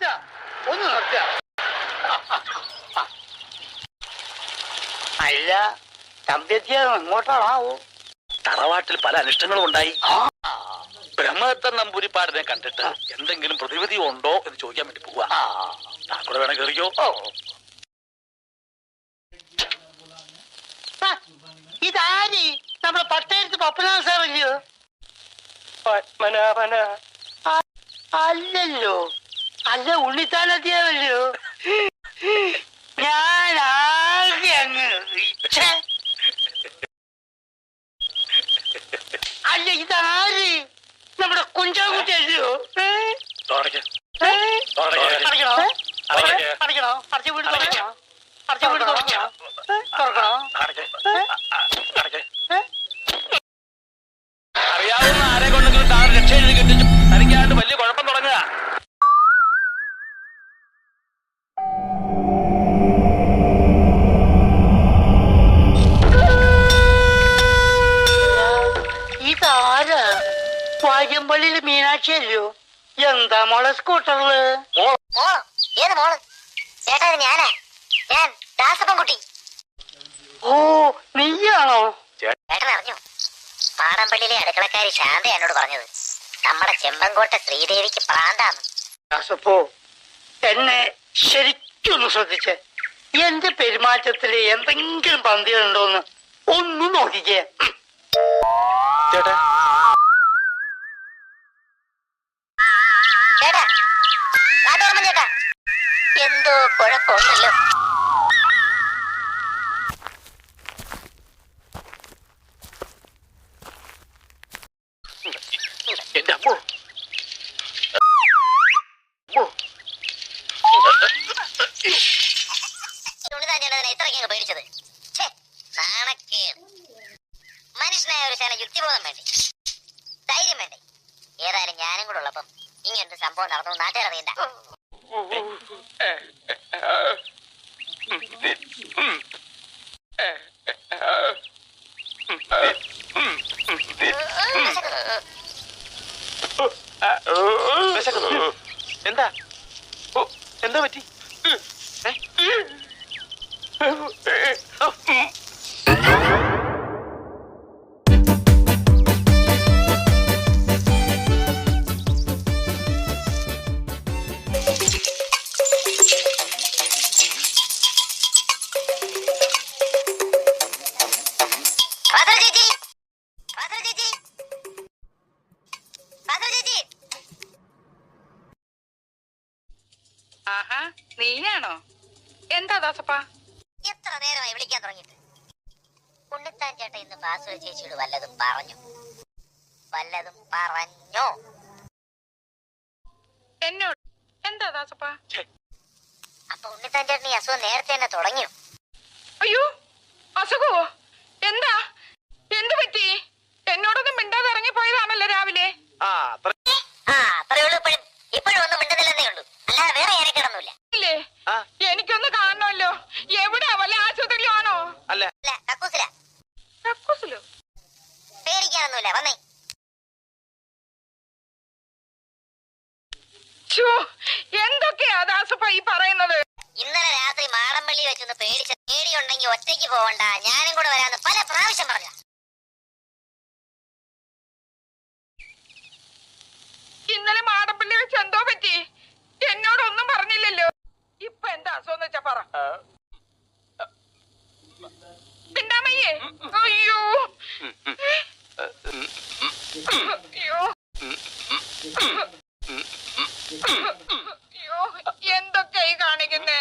നിർത്തുക ഒന്ന് നിർത്തുക അല്ല തമ്പ്യത്തിയ എങ്ങോട്ടാണാവോ തറവാട്ടിൽ പല അനിഷ്ടങ്ങളും ഉണ്ടായി. ബ്രഹ്മദത്തൻ നമ്പൂരിപ്പാടിനെ കണ്ടിട്ട് എന്തെങ്കിലും പ്രതിവിധി ഉണ്ടോ എന്ന് ചോദിക്കാൻ വേണ്ടി പോവാ. താൻ കൂടെ വേണം കയറിയോ ഇതാരി? നമ്മുടെ പട്ടയത്ത് പപ്പനാഥ സാറല്ലയോ പത്മനാഭന. അല്ലല്ലോ. അല്ല ഉണ്ണിത്താനത്തിയല്ലോ ഞാൻ ആകെ അങ്ങ്. അല്ല ഇതാര്? നമ്മുടെ കുഞ്ചാകുട്ടിയല്ലോ. അടയ്ക്കണോ അടയ്ക്ക്. അടയ്ക്കണോ അടച്ച വീട് തുറക്കണോ? അടച്ച വീട് തുറക്കണോ? തുറക്കണോ? അല്ലയോ എന്താ മോളെ സ്കൂട്ടറിൽ? മോൾ ഏത് മോൾ? ചേട്ടാ ഇത് ഞാനാ. ഞാൻ ദാസപ്പൻകുട്ടി. ഓ നീയാണോ? ചേട്ടൻ അറിഞ്ഞു? പാടമ്പള്ളിയിലെ അടുക്കളക്കാരി ശാന്ത എന്നോട് പറഞ്ഞത്. നമ്മുടെ ചെമ്പൻകോട്ട ശ്രീദേവിക്ക് പ്രാന്താന്ന്. ദാസപ്പോ എന്നെ ശരിക്കൊന്ന് ശ്രദ്ധിച്ച്. എന്റെ പെരുമാറ്റത്തിൽ എന്തെങ്കിലും പന്തികളുണ്ടോന്ന് ഒന്നും നോക്കിക്കേ. ചേട്ടാ ചേട്ടാ കുഴപ്പമൊന്നുമില്ലോ. എന്റെ അമ്മോ. അമ്മോ. ഉണ്ണിതാൻ ചേട്ടനെ ഇത്രയ്ക്ക് പേടിച്ചത്. ഛേ, നാണക്കേട്. മനുഷ്യനായ ഒരു ശേന യുക്തിബോധം വേണ്ടേ? ധൈര്യം വേണ്ടേ? ഏതായാലും ഞാനും കൂടെ ഉള്ളപ്പം ഇങ്ങനത്തെ സംഭവം നടന്നു. നാട്ടുകാർ എന്താ? എന്താ പറ്റി? ചേച്ചി നീയാണോ? എന്താ ദാസപ്പ? എത്ര നേരമായി വിളിക്കാൻ തുടങ്ങിയിട്ട്? ഉണ്ണിത്താൻ ചേട്ടൻ ഇന്ന് ബാസുര ചേച്ചിയോട് വല്ലതും പറഞ്ഞു. വല്ലതും പറഞ്ഞോ? എന്നോട്? എന്താ ദാസപ്പ? അപ്പൊ ഉണ്ണിത്താൻ ചേട്ടൻ ഈ അസുഖം നേരത്തെ തന്നെ തുടങ്ങിയോ? പേടിക്കാനൊന്നുമില്ല വന്നേ. എന്തൊക്കെയാ ദാസപ്പ ഈ പറയുന്നത്? ഇന്നലെ രാത്രി മാടമ്പള്ളി വെച്ചൊന്ന് പേടിച്ച പേടിയുണ്ടെങ്കിൽ ഒറ്റയ്ക്ക് പോവണ്ട. ഞാനും കൂടെ വരാന്ന് പല പ്രാവശ്യം പറഞ്ഞ ഇന്നലെ മാടമ്പള്ളി വെച്ച് എന്തോ പറ്റി? എന്നോടൊന്നും പറഞ്ഞില്ലല്ലോ. ഇപ്പൊ എന്താ അസുഖം വെച്ചാ പറ. പിണ്ടാമയ്യേ. അയ്യോ. എന്തൊക്കെ ഈ കാണിക്കുന്നേ?